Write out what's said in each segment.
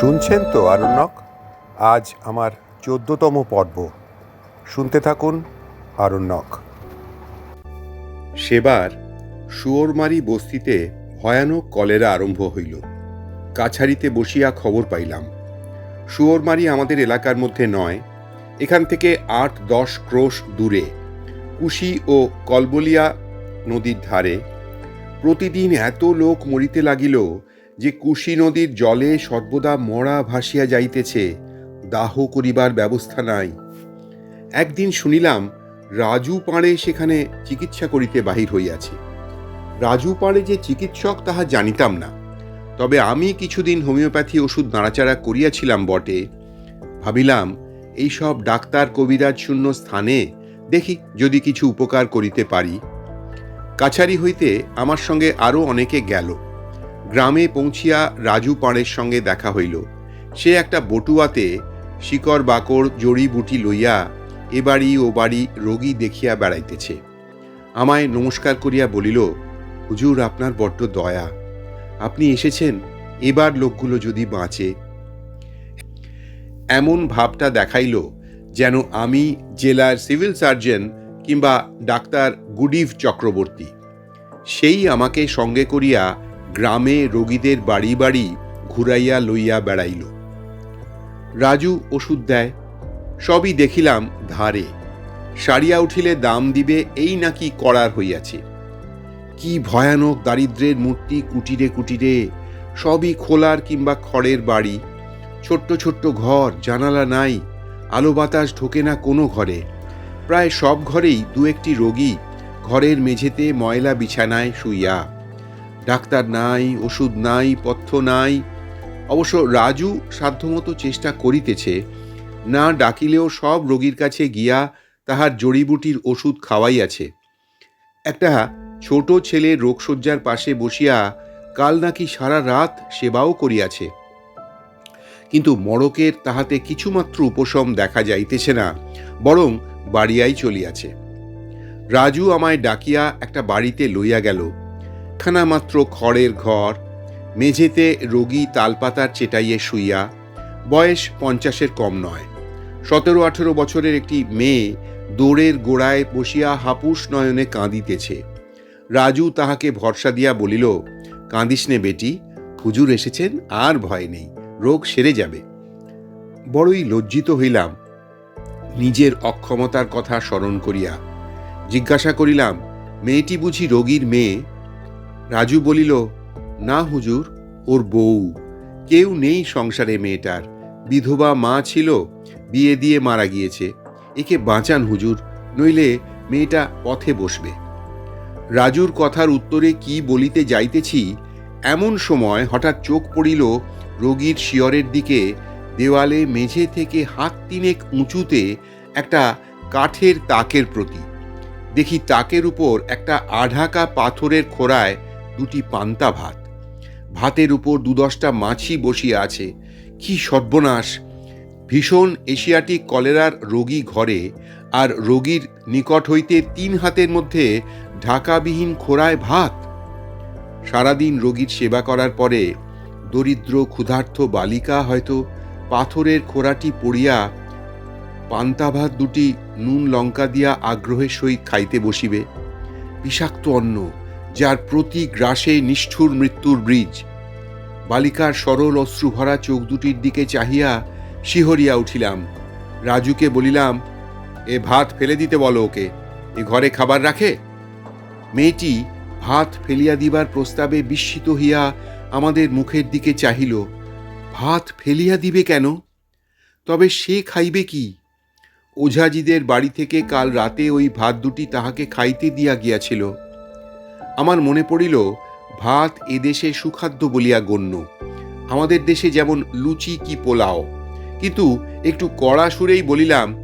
শুনছেন তো, আরণ্যক? আজ আমার চোদ্দতম পর্ব। শুনতে থাকুন, আরণ্যক। সেবার শুয়োরমারি বস্তিতে ভয়ানক কলেরা আরম্ভ হইল। কাছারিতে বসিয়া খবর পাইলাম। শুয়োরমারি আমাদের এলাকার মধ্যে নয়, এখান থেকে আট দশ ক্রোশ দূরে। কুশি ও কলবলিয়া নদীর ধারে। প্রতিদিন এত লোক মরিতে লাগিল যে কুশি নদীর জলে সর্বদা মরা ভাসিয়া যাইতেছে, দাহ করিবার ব্যবস্থা নাই। একদিন শুনিলাম, রাজু পাড়ে সেখানে চিকিৎসা করিতে বাহির হইয়াছে। রাজু পাড়ে যে চিকিৎসক তাহা জানিতাম না। তবে আমি কিছুদিন হোমিওপ্যাথি ওষুধ নাড়াচাড়া করিয়াছিলাম বটে। ভাবিলাম এইসব ডাক্তার কবিরাজ শূন্য স্থানে, দেখি যদি কিছু উপকার করিতে পারি। কাছারি হইতে আমার সঙ্গে আরও অনেকে গেল। গ্রামে পৌঁছিয়া রাজু পাঁড়ের সঙ্গে দেখা হইল। সে একটা বটুয়াতে শিকড় বাকড় জড়িবুটি লইয়া এ বাড়ি ও বাড়ি রোগী দেখিয়া বেড়াইতেছে। আমায় নমস্কার করিয়া বলিল, হুজুর, আপনার বড্ড দয়া। আপনি এসেছেন, এবার লোকগুলো যদি বাঁচে। এমন ভাবটা দেখাইল যেন আমি জেলার সিভিল সার্জন কিংবা ডাক্তার গুডিভ চক্রবর্তী। সেই আমাকে সঙ্গে করিয়া গ্রামে রোগীদের বাড়ি বাড়ি ঘুরাইয়া লইয়া বেড়াইল। রাজু ওষুধ দেয়, সবই দেখিলাম ধারে। সারিয়া উঠিলে দাম দিবে, এই নাকি করার হইয়াছে। কি ভয়ানক দারিদ্রের মূর্তি কুটিরে কুটিরে, সবই খোলার কিংবা খড়ের বাড়ি। ছোট্ট ছোট্ট ঘর, জানালা নাই, আলো বাতাস ঢোকে না কোনো ঘরে। প্রায় সব ঘরেই দু একটি রোগী ঘরের মেঝেতে ময়লা বিছানায় শুইয়া ডাক্তার নাই, ওষুধ নাই, পথ্য নাই। অবশ্য রাজু সাধ্যমতো চেষ্টা করিতেছে, না ডাকিলেও সব রোগীর কাছে গিয়া তাহার জড়িবুটির ওষুধ খাওয়াইয়াছে। একটা ছোট ছেলে রোগশয্যার পাশে বসিয়া কাল নাকি সারা রাত সেবাও করিয়াছে। কিন্তু মড়কের তাহাতে কিছুমাত্র উপশম দেখা যাইতেছে না, বরং বাড়িয়াই চলিয়াছে। রাজু আমায় ডাকিয়া একটা বাড়িতে লইয়া গেল। খানা মাত্র খড়ের ঘর, মেঝেতে রোগী তালপাতার চেটাইয়ে শুইয়া, বয়স পঞ্চাশের কম নয়। সতেরো আঠেরো বছরের একটি মেয়ে দৌড়ের গোড়ায় বসিয়া হাপুস নয়নে কাঁদিতেছে। রাজু তাহাকে ভরসা দিয়া বলিল, কাঁদিস নে বেটি, হুজুর এসেছেন, আর ভয় নেই, রোগ সেরে যাবে। বড়ই লজ্জিত হইলাম, নিজের অক্ষমতার কথা স্মরণ করিয়া। জিজ্ঞাসা করিলাম, মেয়েটি বুঝি রোগীর মেয়ে? রাজু বলিল, না হুজুর, ওর বউ। কেউ নেই সংসারে মেয়েটার। বিধবা মা ছিল, বিয়ে দিয়ে মারা গিয়েছে। একে বাঁচান হুজুর, নইলে মেয়েটা পথে বসবে। রাজুর কথার উত্তরে কি বলিতে যাইতেছি, এমন সময় হঠাৎ চোখ পড়িল রোগীর শিয়রের দিকে, দেওয়ালে মেঝে থেকে হাত তিনেক উঁচুতে একটা কাঠের তাকের প্রতি দেখি তাকের উপর একটা আঢাকা পাথরের খোড়ায় দুটি পান্তা ভাত। ভাতের উপর দুদশটা মাছি বসিয়া আছে। কি সর্বনাশ! ভীষণ এশিয়াটিক কলেরার রোগী ঘরে আর রোগীর নিকট হইতে তিন হাতের মধ্যে ঢাকাবিহীন খোড়ায় ভাত। সারাদিন রোগীর সেবা করার পরে দরিদ্র ক্ষুধার্থ বালিকা হয়তো পাথরের খোড়াটি পড়িয়া পান্তা ভাত দুটি নুন লঙ্কা দিয়া আগ্রহের সহিত খাইতে বসিবে। বিষাক্ত অন্ন যার প্রতি গ্রাসে নিষ্ঠুর মৃত্যুর ব্রিজ। বালিকার সরল অশ্রুভরা চোখ দুটির দিকে চাহিয়া শিহরিয়া উঠিলাম। রাজুকে বলিলাম, এ ভাত ফেলে দিতে বলো ওকে। এ ঘরে খাবার রাখে? মেয়েটি ভাত ফেলিয়া দিবার প্রস্তাবে বিস্মিত হইয়া আমাদের মুখের দিকে চাহিল। ভাত ফেলিয়া দিবে কেন? তবে সে খাইবে কি? ওঝাজিদের বাড়ি থেকে কাল রাতে ওই ভাত দুটি তাহাকে খাইতে দিয়া গিয়াছিল। আমার মনে পড়িল, ভাত এদেশে সুখাদ্য বলিয়া গণ্য। আমাদের দেশে যেমন লুচি কি পোলাও। কিন্তু একটু কড়া সুরেই বলিলাম,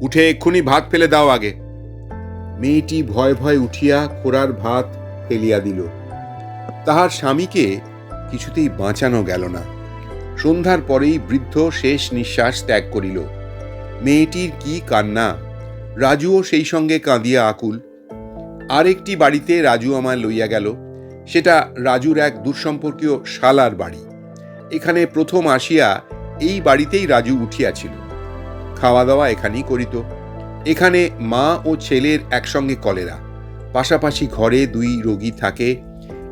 উঠে এক্ষুনি ভাত ফেলে দাও আগে। মেয়েটি ভয় ভয় উঠিয়া খোড়ার ভাত ফেলিয়া দিল। তাহার স্বামীকে কিছুতেই বাঁচানো গেল না। সন্ধ্যার পরেই বৃদ্ধ শেষ নিঃশ্বাস ত্যাগ করিল। মেয়েটির কি কান্না, রাজুও সেই সঙ্গে কাঁদিয়া আকুল। আরেকটি বাড়িতে রাজু আমায় লইয়া গেল। সেটা রাজুর এক দুঃসম্পর্কীয় শালার বাড়ি। এখানে প্রথম আসিয়া এই বাড়িতেই রাজু উঠিয়াছিল। খাওয়া দাওয়া এখানেই করিত। এখানে মা ও ছেলের একসঙ্গে কলেরা। পাশাপাশি ঘরে দুই রোগী থাকে।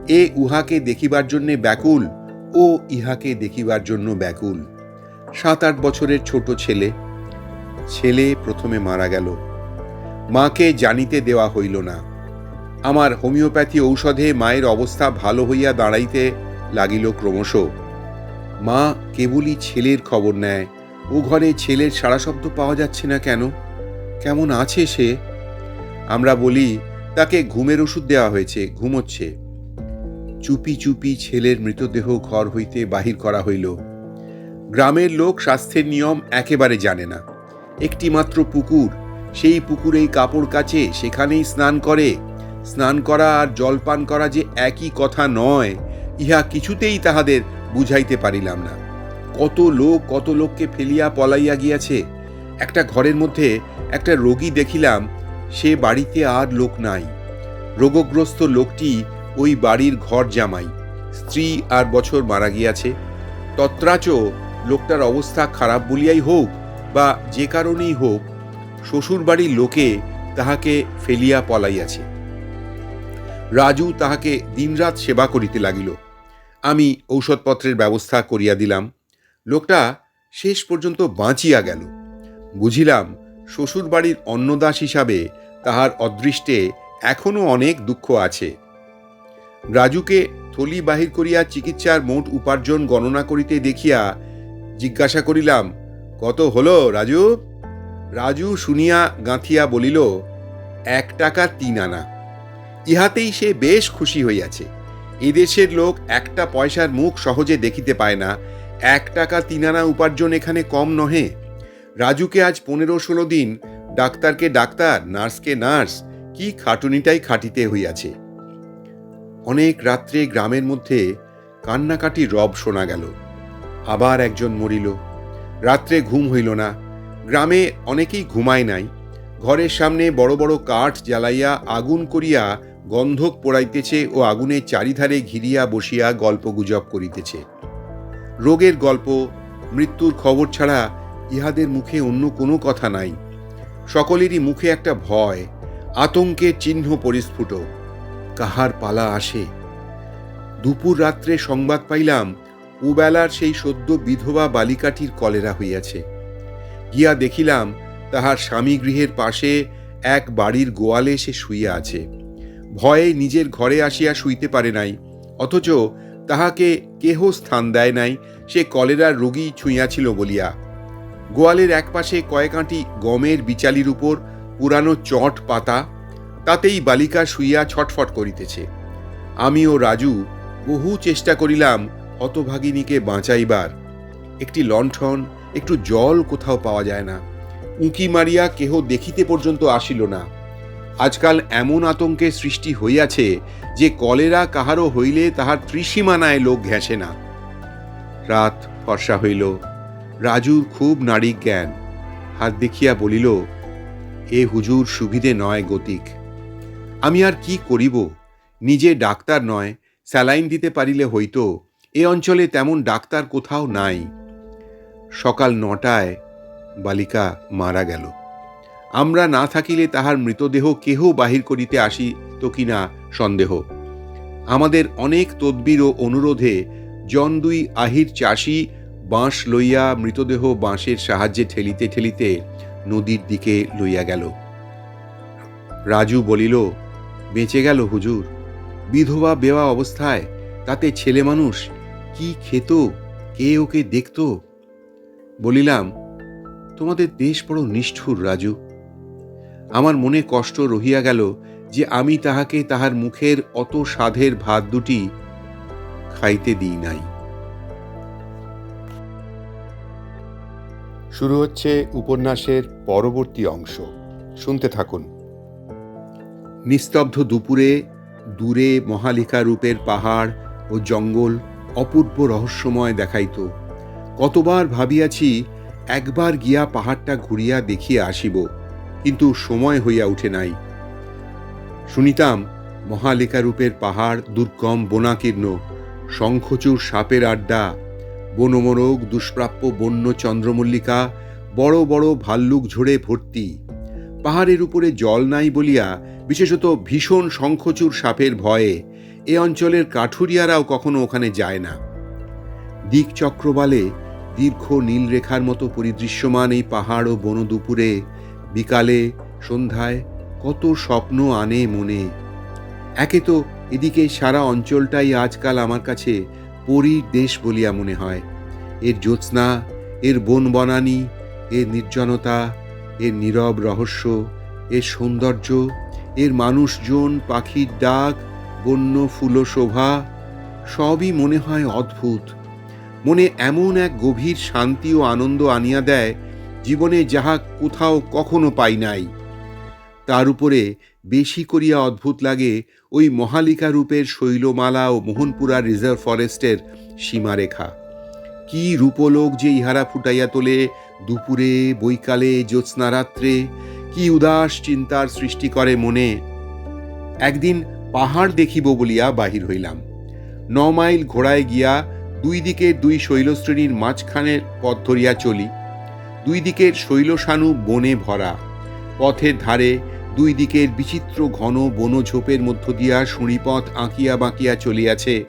এ উহাকে দেখিবার জন্যে ব্যাকুল ও ইহাকে দেখিবার জন্য ব্যাকুল। সাত আট বছরের ছোট ছেলে। ছেলে প্রথমে মারা গেল। মাকে জানিতে দেওয়া হইল না। আমার হোমিওপ্যাথি ঔষধে মায়ের অবস্থা ভালো হইয়া দাঁড়াইতে লাগিল ক্রমশ। মা কেবলই ছেলের খবর নেয়। ও ঘরে ছেলের সারা শব্দ পাওয়া যাচ্ছে না কেন? কেমন আছে সে? আমরা বলি, তাকে ঘুমের ওষুধ দেওয়া হয়েছে, ঘুমোচ্ছে। চুপি চুপি ছেলের মৃতদেহ ঘর হইতে বাহির করা হইল। গ্রামের লোক স্বাস্থ্যের নিয়ম একেবারে জানে না। একটি মাত্র পুকুর, সেই পুকুরেই কাপড় কাচে সেখানেই স্নান করে। স্নান করা আর জলপান করা যে একই কথা নয়, ইহা কিছুতেই তাহাদের বুঝাইতে পারিলাম না। কত লোক কত লোককে ফেলিয়া পলাইয়া গিয়াছে। একটা ঘরের মধ্যে একটা রোগী দেখিলাম, সে বাড়িতে আর লোক নাই। রোগগ্রস্ত লোকটি ওই বাড়ির ঘর জামাই, স্ত্রী আর বছর মারা গিয়াছে। তত্রাচ লোকটার অবস্থা খারাপ বলিয়াই হোক বা যে কারণেই হোক শ্বশুর বাড়ির লোকে তাহাকে ফেলিয়া পলাইয়াছে। রাজু তাহাকে দিনরাত সেবা করিতে লাগিল। আমি ঔষধপত্রের ব্যবস্থা করিয়া দিলাম। লোকটা শেষ পর্যন্ত বাঁচিয়া গেল। বুঝিলাম শ্বশুরবাড়ির অন্নদাস হিসাবে তাহার অদৃষ্টে এখনও অনেক দুঃখ আছে। রাজুকে থলি বাহির করিয়া চিকিৎসার মোট উপার্জন গণনা করিতে দেখিয়া জিজ্ঞাসা করিলাম, কত হলো রাজু? রাজু শুনিয়া গাঁথিয়া বলিল, এক টাকা তিন আনা। ইহাতেই সে বেশ খুশি হইয়াছে। এদেশের লোক একটা পয়সার মুখ সহজে দেখিতে পায় না, এক টাকা তিন আনা উপার্জন এখানে কম নহে। রাজুকে আজ পনেরো ষোলো দিন, ডাক্তারকে ডাক্তার, নার্সকে নার্স, কি খাটুনিটাই খাটিতে হইয়াছে। অনেক রাত্রে গ্রামের মধ্যে কান্নাকাটি রব শোনা গেল। আবার একজন মরিল। রাত্রে ঘুম হইল না। গ্রামে অনেকেই ঘুমায় নাই। ঘরের সামনে বড় বড় কাঠ জ্বালাইয়া আগুন করিয়া গন্ধক পোড়াইতেছে ও আগুনের চারিধারে ঘিরিয়া বসিয়া গল্প গুজব করিতেছে। রোগের গল্প, মৃত্যুর খবর ছাড়া ইহাদের মুখে অন্য কোনো কথা নাই। সকলেরই মুখে একটা ভয়, আতঙ্কের চিহ্ন পরিস্ফুট। কাহার পালা আসে? দুপুর রাত্রে সংবাদ পাইলাম, উবেলার সেই সদ্য বিধবা বালিকাটির কলেরা হইয়াছে। গিয়া দেখিলাম, তাহার স্বামী গৃহের পাশে এক বাড়ির গোয়ালে সে শুইয়া আছে। ভয়ে নিজের ঘরে আসিয়া শুইতে পারে নাই, অথচ তাহাকে কেহ স্থান দেয় নাই, সে কলেরার রোগী ছুঁইয়াছিল বলিয়া। গোয়ালের একপাশে কয়েক আঁটি গমের বিচালির উপর পুরানো চট পাতা, তাতেই বালিকা শুইয়া ছটফট করিতেছে। আমি ও রাজু, বহু চেষ্টা করিলাম হতভাগিনীকে বাঁচাইবার। একটি লণ্ঠন, একটু জল কোথাও পাওয়া যায় না, উঁকি মারিয়া কেহ দেখিতে পর্যন্ত আসিল না। আজকাল এমন আতঙ্কের সৃষ্টি হইয়াছে যে কলেরা কাহারও হইলে তাহার ত্রিসীমানায় লোক ঘেঁষে না। রাত ফর্সা হইল। রাজুর খুব নারী জ্ঞান। হাত দেখিয়া বলিল, এ হুজুর সুবিধে নয় গতিক। আমি আর কি করিব? নিজে ডাক্তার নয়, স্যালাইন দিতে পারিলে হইতো। এ অঞ্চলে তেমন ডাক্তার কোথাও নাই। সকাল নটায় বালিকা মারা গেল। আমরা না থাকিলে তাহার মৃতদেহ কেহ বাহির করিতে আসিত কিনা সন্দেহ? আমাদের অনেক তদবির ও অনুরোধে জন দুই আহির চাষি বাঁশ লইয়া মৃতদেহ বাঁশের সাহায্যে ঠেলিতে ঠেলিতে নদীর দিকে লইয়া গেল। রাজু বলিল, বেঁচে গেল হুজুর। বিধবা বেওয়া অবস্থায় তাতে ছেলে মানুষ কি খেত, কে ওকে দেখত? বলিলাম, তোমাদের দেশ বড় নিষ্ঠুর, রাজু। আমার মনে কষ্ট রহিয়া গেল যে আমি তাহাকে তাহার মুখের অত সাধের ভাত দুটি খাইতে দিই নাই। শুরু হচ্ছে উপন্যাসের পরবর্তী অংশ। শুনতে থাকুন। নিস্তব্ধ দুপুরে দূরে মহালিকা রূপের পাহাড় ও জঙ্গল অপূর্ব রহস্যময় দেখাইত। কতবার ভাবিয়াছি একবার গিয়া পাহাড়টা ঘুরিয়া দেখিয়া আসিব। কিন্তু সময় হইয়া উঠে নাই। শুনিতাম মহালেখারূপের পাহাড় দুর্গম বনাকীর্ণ, শঙ্খচূড় সাপের আড্ডা, বনমোরগ দুষ্প্রাপ্য বন্য চন্দ্রমল্লিকা, বড় বড় ভাল্লুক ঝোড়ে ভর্তি। পাহাড়ের উপরে জল নাই বলিয়া, বিশেষত ভীষণ শঙ্খচূড় সাপের ভয়ে, এ অঞ্চলের কাঠুরিয়ারাও কখনো ওখানে যায় না। দিক চক্রবালে দীর্ঘ নীলরেখার মতো পরিদৃশ্যমান এই পাহাড় ও বন দুপুরে বিকালে, সন্ধ্যায় কত স্বপ্ন আনে মনে। একে তো এদিকে সারা অঞ্চলটাই আজকাল আমার কাছে পরীর দেশ বলিয়া মনে হয়। এর জ্যোৎস্না, এর বন বনানি, এর নির্জনতা, এর নীরব রহস্য, এর সৌন্দর্য, এর মানুষজন, পাখির ডাক, বন্য ফুল শোভা, সবই মনে হয় অদ্ভুত। মনে এমন এক গভীর শান্তি ও আনন্দ আনিয়া দেয় জীবনে যাহা কোথাও কখনো পাই নাই, তার উপরে বেশি করিয়া অদ্ভুত লাগে ওই মহালিকা রূপের শৈলমালা ও মোহনপুরা রিজার্ভ ফরেস্টের সীমারেখা। কি রূপলোক যে ইহারা ফুটাইয়া তোলে দুপুরে, বৈকালে, জ্যোৎস্নারাত্রে, কি উদাস চিন্তার সৃষ্টি করে মনে। একদিন পাহাড় দেখিব বলিয়া বাহির হইলাম। ন মাইল ঘোড়ায় গিয়া দুই দিকে দুই শৈলশ্রেণীর মাঝখানের পথ ধরিয়া চলি। দুই দিকের শৈলসানু বনে ভরা। পথের ধারে দুই দিকের বিচিত্র ঘন বনঝোপের মধ্য দিয়া সুঁড়িপথ আঁকিয়া বাঁকিয়া চলিয়াছে।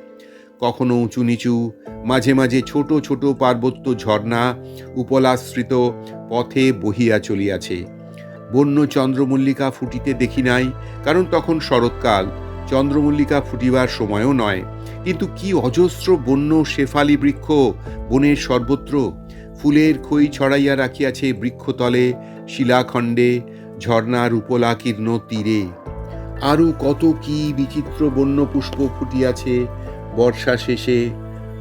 কখনো উঁচু নিচু, মাঝে মাঝে ছোট ছোট পার্বত্য ঝর্ণা উপলাশ্রিত পথে বহিয়া চলিয়াছে। বন্য চন্দ্রমল্লিকা ফুটিতে দেখি নাই, কারণ তখন শরৎকাল। চন্দ্রমল্লিকা ফুটিবার সময়ও নয়। কিন্তু কি অজস্র বন্য শেফালি বৃক্ষ বনের সর্বত্র! ফুলের খই ছড়াইয়া রাখিয়াছে বৃক্ষতলে, শিলাখণ্ডে, ঝর্ণার উপলাকীর্ণ তীরে। আরও কত কি বিচিত্র বন্য পুষ্প ফুটিয়াছে, বর্ষা শেষে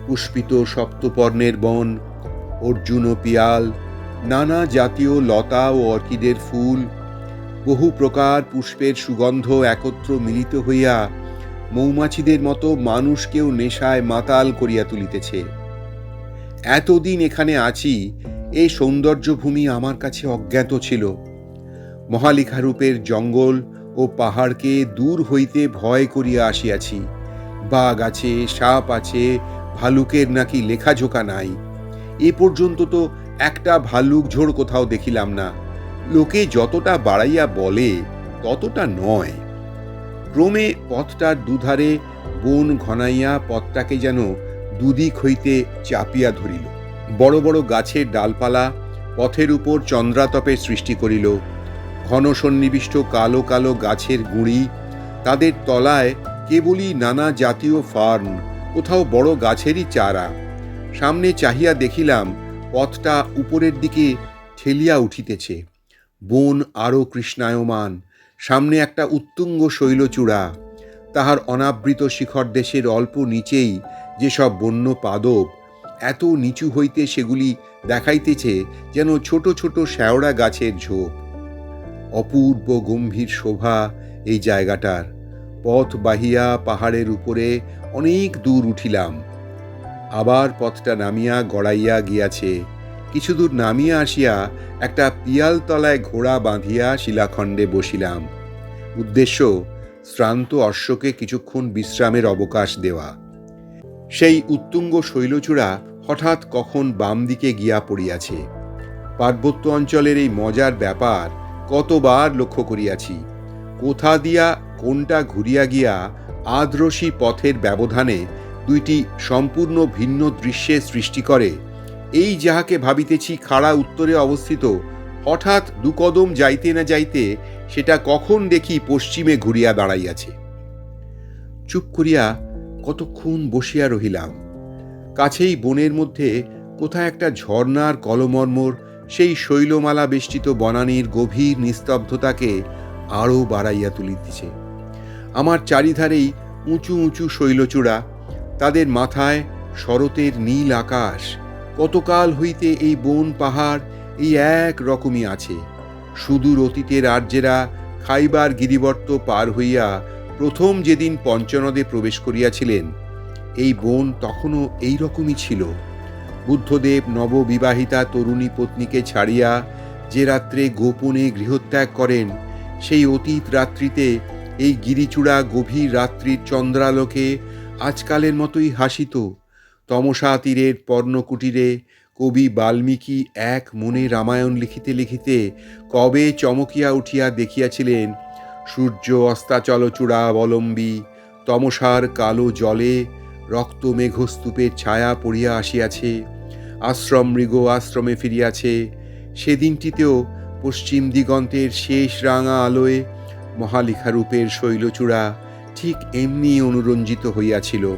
পুষ্পিত সপ্তপর্ণের বন, অর্জুন ও পিয়াল, নানা জাতীয় লতা ও অর্কিডের ফুল, বহু প্রকার পুষ্পের সুগন্ধ একত্র মিলিত হইয়া মৌমাছিদের মতো মানুষকেও নেশায় মাতাল করিয়া তুলিতেছে। এতদিন এখানে আছি এই সৌন্দর্যভূমি আমার কাছে অজ্ঞাত ছিল। মহালিখারূপের জঙ্গল ও পাহাড়কে দূর হইতে ভয় করিয়া আসিয়াছি। বাঘ আছে, সাপ আছে, ভালুকের নাকি লেখাঝোকা নাই। এ পর্যন্ত তো একটা ভাল্লুক ঝোড় কোথাও দেখিলাম না। লোকে যতটা বাড়াইয়া বলে, ততটা নয়। ক্রমে পথটার দুধারে বন ঘনাইয়া পথটাকে যেন দুদিক হইতে চাপিয়া ধরিল। বড় বড় গাছের ডালপালা পথের উপর চন্দ্রাতপের সৃষ্টি করিল। ঘন সন্নিবিষ্ট কালো কালো গাছের গুঁড়ি, তাদের তলায় কেবলই নানা জাতীয় ফার্ন, কোথাও বড় গাছেরই চারা। সামনে চাহিয়া দেখিলাম, পথটা উপরের দিকে ঠেলিয়া উঠিতেছে। বন আরও কৃষ্ণায়মান, সামনে একটা উত্তুঙ্গ শৈলচূড়া। তাহার অনাবৃত শিখর দেশের অল্প নিচেই যেসব বন্য পাদপ এত নিচু হইতে সেগুলি দেখাইতেছে যেন ছোট ছোট শ্যাওড়া গাছের ঝোপ। অপূর্ব গম্ভীর শোভা এই জায়গাটার। পথ বাহিয়া পাহাড়ের উপরে অনেক দূর উঠিলাম। আবার পথটা নামিয়া গড়াইয়া গিয়াছে। কিছু দূর নামিয়া আসিয়া একটা পিয়ালতলায় ঘোড়া বাঁধিয়া শিলাখণ্ডে বসিলাম। উদ্দেশ্য শ্রান্ত অশ্বকে কিছুক্ষণ বিশ্রামের অবকাশ দেওয়া। সেই উত্তুঙ্গ শৈলচূড়া হঠাৎ কখন বাম দিকে গিয়া পড়িয়াছে। পার্বত্য অঞ্চলের এই মজার ব্যাপার কতবার লক্ষ্য করিয়াছি। কোথা দিয়া কোনটা ঘুরিয়া গিয়া আদ্রসী পথের ব্যবধানে দুইটি সম্পূর্ণ ভিন্ন দৃশ্যের সৃষ্টি করে, এই যাহাকে ভাবিতেছি খাড়া উত্তরে অবস্থিত, হঠাৎ দুকদম যাইতে না যাইতে সেটা কখন দেখি পশ্চিমে ঘুরিয়া দাঁড়াইয়াছে। চুপ করিয়া কতক্ষণ বসিয়া রহিলাম। কাছেই বনের মধ্যে কোথায় একটা ঝর্ণার কলমর্মর সেই শৈলমালা বেষ্টিত বনানীর গভীর নিস্তব্ধতাকে আরও বাড়াইয়া তুলিতেছে। আমার চারিধারেই উঁচু উঁচু শৈলচূড়া, তাদের মাথায় শরতের নীল আকাশ, কতকাল হইতে এই বন পাহাড় এই এক রকমই আছে। সুদূর অতীতের আর্যেরা খাইবার গিরিবর্ত পার হইয়া প্রথম যেদিন পঞ্চনদে প্রবেশ করিয়াছিলেন, এই বোন তখনও এই রকমই ছিল। বুদ্ধদেব নববিবাহিতা তরুণী পত্নীকে ছাড়িয়া যে রাত্রে গোপনে গৃহত্যাগ করেন, সেই অতীত রাত্রিতে এই গিরিচূড়া গভীর রাত্রির চন্দ্রালোকে আজকালের মতোই হাসিত। তমসা তীরের পর্ণকুটিরে কবি বাল্মীকি এক মনে রামায়ণ লিখিতে লিখিতে কবে চমকিয়া উঠিয়া দেখিয়াছিলেন সূর্য অস্তাচল চূড়াবলম্বী, তমসার কালো জলে রক্ত মেঘস্তূপের ছায়া পড়িয়া আসিয়াছে, আশ্রম মৃগ আশ্রমে ফিরিয়াছে, সেদিনটিতেও পশ্চিম দিগন্তের শেষ রাঙা আলোয় মহালিখারূপের শৈলচূড়া ঠিক এমনি অনুরঞ্জিত হইয়াছিল।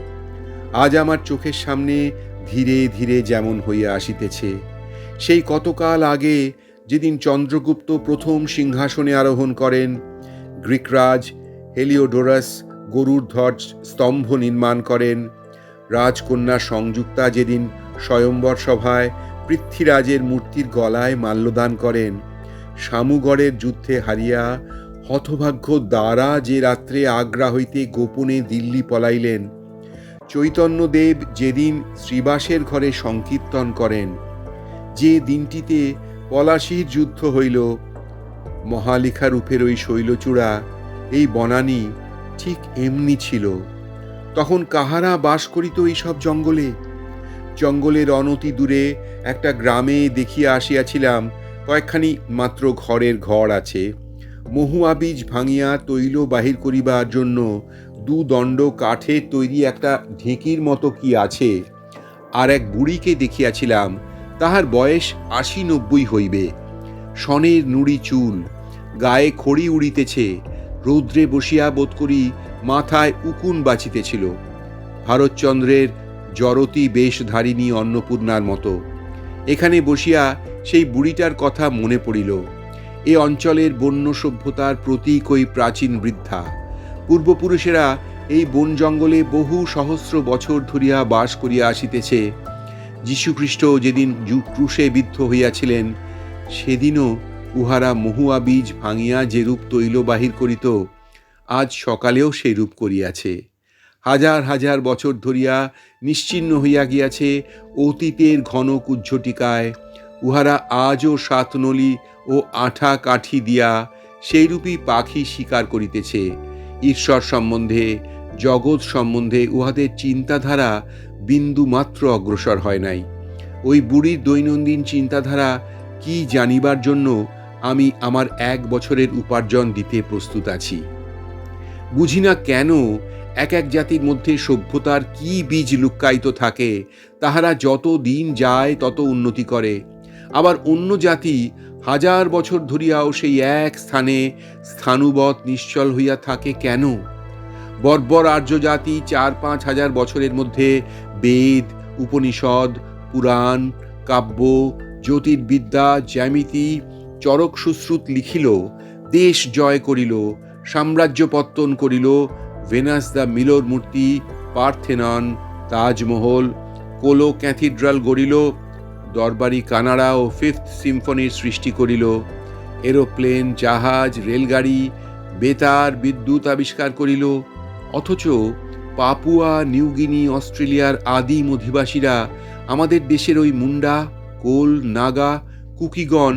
আজ আমার চোখের সামনে ধীরে ধীরে যেমন হইয়া আসিতেছে। সেই কতকাল আগে যেদিন চন্দ্রগুপ্ত প্রথম সিংহাসনে আরোহণ করেন গ্রিকরাজ হেলিওডোরাস গরুর ধ্বজ, স্তম্ভ নির্মাণ করেন। রাজকন্যা সংযুক্তা যেদিন স্বয়ম্বর সভায় পৃথ্বীরাজের মূর্তির গলায় মাল্যদান করেন। শামুগড়ের যুদ্ধে হারিয়া হতভাগ্য দ্বারা যে রাত্রে আগ্রা হইতে গোপনে দিল্লি পলাইলেন। চৈতন্যদেব যেদিন শ্রীবাসের ঘরে সংকীর্তন করেন। যে দিনটিতে পলাশির যুদ্ধ হইল মহালিখা রূপের ওই শৈলচূড়া, এই বনানী ঠিক এমনি ছিল। তখন কাহারা বাস করিত এইসব জঙ্গলে? জঙ্গলের অনতি দূরে একটা গ্রামে দেখিয়া আসিয়াছিলাম, কয়েকখানি মাত্র ঘরের ঘর আছে। মহুয়া বীজ ভাঙিয়া তৈল বাহির করিবার জন্য দু দণ্ড কাঠের তৈরি একটা ঢেঁকির মতো কি আছে? আর এক বুড়িকে দেখিয়াছিলাম, তাহার বয়স আশি নব্বই হইবে। সনের নুড়ি চুল, গায়ে খড়ি উড়িতেছে, রৌদ্রে বসিয়া বোধ করি মাথায় উকুন বাঁচিতেছিল। ভারতচন্দ্রের জরতি বেশধারিণী অন্নপূর্ণার মতো। এখানে বসিয়া সেই বুড়িটার কথা মনে পড়িল। এ অঞ্চলের বন্য সভ্যতার প্রতীক ওই প্রাচীন বৃদ্ধা। পূর্বপুরুষেরা এই বন জঙ্গলে বহু সহস্র বছর ধরিয়া বাস করিয়া আসিতেছে। যীশুখ্রিস্ট যেদিন ক্রুশে বিদ্ধ হইয়াছিলেন সেদিনও উহারা মহুয়া বীজ ভাঙিয়া যে রূপ তৈল বাহির করিত, আজ সকালেও সেই রূপ করিয়াছে। হাজার হাজার বছর ধরিয়া নিশ্চিহ্ন হইয়া গিয়াছে অতীতের ঘন কুজ্ঝটিকায় উহারা আজও সাতনলি ও আঠা কাঠি দিয়া সেইরূপী পাখি শিকার করিতেছে। ঈশ্বর সম্বন্ধে, জগৎ সম্বন্ধে উহাদের চিন্তাধারা বিন্দু মাত্র অগ্রসর হয় নাই। ওই বুড়ির দৈনন্দিন চিন্তাধারা কি জানিবার জন্য আমি আমার এক বছরের উপার্জন দিতে প্রস্তুত আছি? বুঝি না কেন এক এক জাতির মধ্যে সভ্যতার কি বীজ লুক্কায়িত থাকে, তাহারা যত দিন যায় তত উন্নতি করে। আবার অন্য জাতি হাজার বছর ধরিয়াও সেই এক স্থানে স্থানুবৎ নিশ্চল হইয়া থাকে কেন? বর্বর আর্য জাতি চার পাঁচ হাজার বছরের মধ্যে বেদ, উপনিষদ, পুরাণ, কাব্য জ্যোতির্বিদ্যা জ্যামিতি চরক সুশ্রুত লিখিল, দেশ জয় করিল, সাম্রাজ্য পত্তন করিল, ভেনাস দ্য মিলোর মূর্তি, পার্থেনন, তাজমহল, কোলো ক্যাথিড্রাল গড়িল, দরবারি কানাডা ও ফিফথ সিম্ফনির সৃষ্টি করিল, এরোপ্লেন, জাহাজ, রেলগাড়ি, বেতার, বিদ্যুৎ আবিষ্কার করিল, অথচ পাপুয়া, নিউগিনি, অস্ট্রেলিয়ার আদিম অধিবাসীরা আমাদের দেশের ওই মুন্ডা কোল, নাগা, কুকিগণ,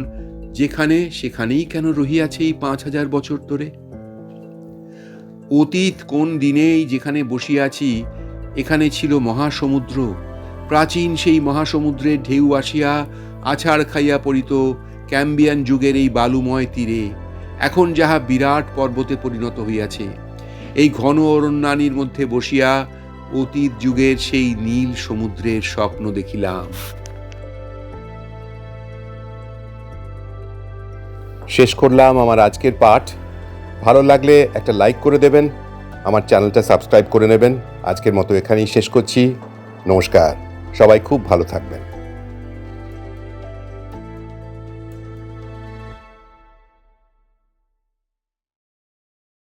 যেখানে সেখানেই কেন রহিয়াছে এই পাঁচ হাজার বছর ধরে? অতীত কোন দিনেই যেখানে বসিয়াছি, এখানে ছিল মহাসমুদ্র। প্রাচীন সেই মহাসমুদ্রের ঢেউ আসিয়া আছাড় খাইয়া পড়িত ক্যাম্বিয়ান যুগের এই বালুময় তীরে। এখন যাহা বিরাট পর্বতে পরিণত হইয়াছে, এই ঘন অরণ্যানীর মধ্যে বসিয়া অতীত যুগের সেই নীল সমুদ্রের স্বপ্ন দেখিলাম। শেষ করলাম আমার আজকের পাঠ। ভালো লাগলে একটা লাইক করে দেবেন, আমার চ্যানেলটা সাবস্ক্রাইব করে নেবেন। আজকের মতো এখানেই শেষ করছি। নমস্কার। সবাই খুব ভালো থাকবেন।